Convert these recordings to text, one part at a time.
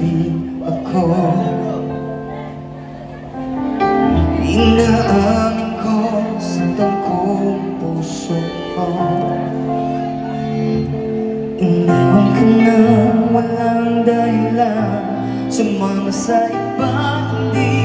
pag-ibig ako. Inaamin ko sa tangkong puso ko. Iniwan ka na walang dahilan Sumama sa iba kundi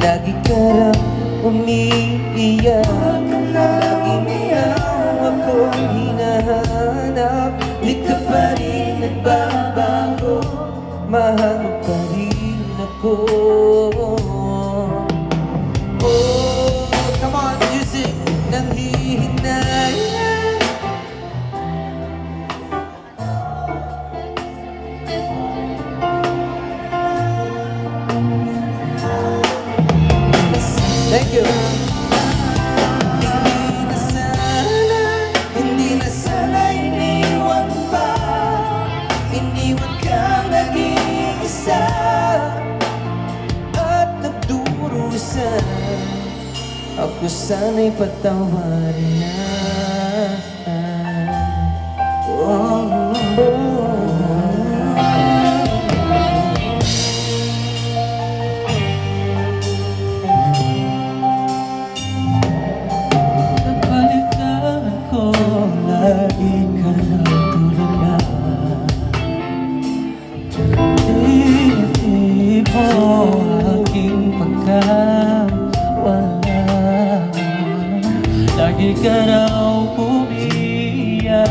Lagi ka lang umiiyak. Lagi mo lang akong hinahanap. Di ka pa rin nagbabago. Mahal mo pa rin ako. Oh, come on na sana'y patawarin na Lagi ka na umiyak